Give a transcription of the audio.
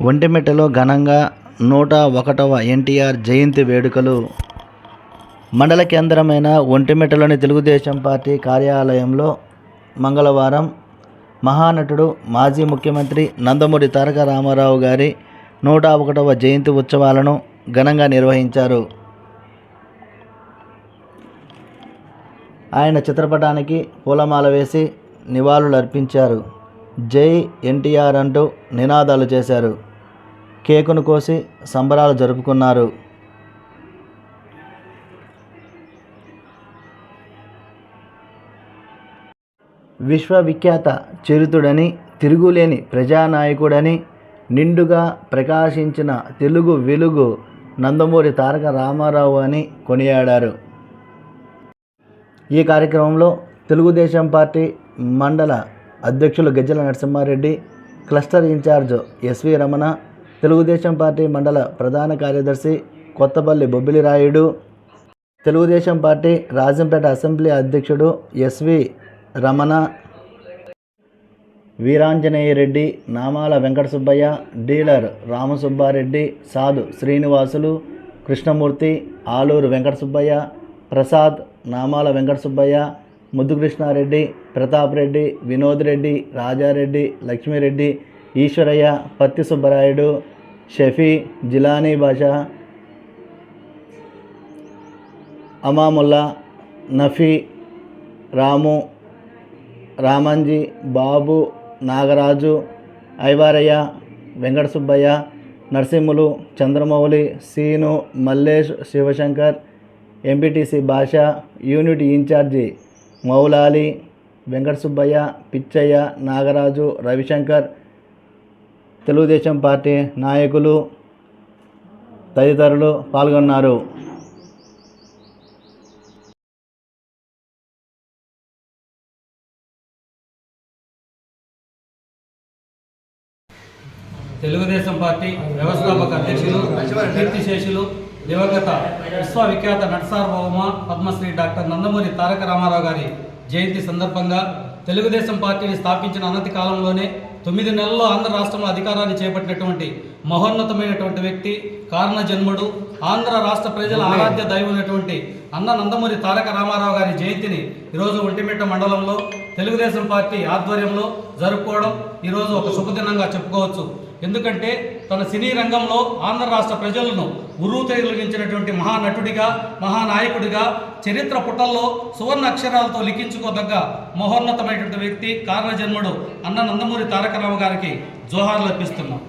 ఒంటిమిట్టలో ఘనంగా నూట ఒకటవ ఎన్టీఆర్ జయంతి వేడుకలు. మండల కేంద్రమైన ఒంటిమిట్టలోని తెలుగుదేశం పార్టీ కార్యాలయంలో మంగళవారం మహానటుడు మాజీ ముఖ్యమంత్రి నందమూరి తారక రామారావు గారి నూట ఒకటవ జయంతి ఉత్సవాలను ఘనంగా నిర్వహించారు. ఆయన చిత్రపటానికి పూలమాల వేసి నివాళులు అర్పించారు జై ఎన్టీఆర్ అంటూ నినాదాలు చేశారు. కేకును కోసి సంబరాలు జరుపుకున్నారు. విశ్వవిఖ్యాత చరితుడని తిరుగులేని ప్రజానాయకుడని నిండుగా ప్రకాశించిన తెలుగు వెలుగు నందమూరి తారక రామారావు అని కొనియాడారు. ఈ కార్యక్రమంలో తెలుగుదేశం పార్టీ మండల అధ్యక్షులు Gajjala Narasimha Reddy cluster incharge SV Ramana Telugu Desam party mandal ప్రధాన కార్యదర్శి కొత్తపల్లి బొబ్బిలి రాయుడు తెలుగుదేశం పార్టీ రాజంపేట అసెంబ్లీ అధ్యక్షుడు ఎస్వి రమణ వీరాంజనేయ రెడ్డి నామాల వెంకట సుబ్బయ్య డీలర్ రామసుబ్బారెడ్డి సాధు శ్రీనివాసులు కృష్ణమూర్తి ఆలూరు వెంకట సుబ్బయ్య ప్రసాద్ నామాల Venkata Subbaiah Muddukrishnareddy Pratap Reddy Vinod Reddy Raja Reddy Lakshmi Reddy Eswaraiah Patti Subbarayudu Shafi Jilani Basha Amanulla Nafi Ramu Ramanji Babu Nagaraju Aivaraiah Venkata Subbaiah Narasimhulu Chandramouli Seenu Mallesh Shivashankar MPTC Basha unit incharge. Maulali Venkata Subbaiah Pichaiah Nagaraju Ravi Shankar Telugu Desam party నాయకులు తదితరులు పాల్గొన్నారు. Telugu Desam party వ్యవస్థాపక అధ్యక్షులు కీర్తిశేషులు దివంగత విశ్వవిఖ్యాత నటసార్వభౌమ Padmashri doctor Nandamuri Taraka Ramarao గారి జయంతి సందర్భంగా తెలుగుదేశం పార్టీని స్థాపించిన అనతి కాలంలోనే తొమ్మిది నెలల్లో ఆంధ్ర రాష్ట్రంలో అధికారాన్ని చేపట్టినటువంటి మహోన్నతమైనటువంటి వ్యక్తి కారణ జన్ముడు ఆంధ్ర రాష్ట్ర ప్రజల ఆరాధ్య దైవమైనటువంటి అన్న నందమూరి తారక రామారావు గారి జయంతిని ఈరోజు ఒంటిమిట్ట మండలంలో తెలుగుదేశం పార్టీ ఆధ్వర్యంలో జరుపుకోవడం ఈరోజు ఒక శుభదినంగా చెప్పుకోవచ్చు. ఎందుకంటే తన సినీ రంగంలో ఆంధ్ర రాష్ట్ర ప్రజలను ఉరువు తొలగించినటువంటి మహానటుడిగా మహానాయకుడిగా చరిత్ర పుటల్లో సువర్ణ అక్షరాలతో లిఖించుకోదగ్గ మహోన్నతమైనటువంటి వ్యక్తి కారణజన్ముడు అన్న నందమూరి తారక రామ గారికి జోహార్లు అర్పిస్తున్నాం.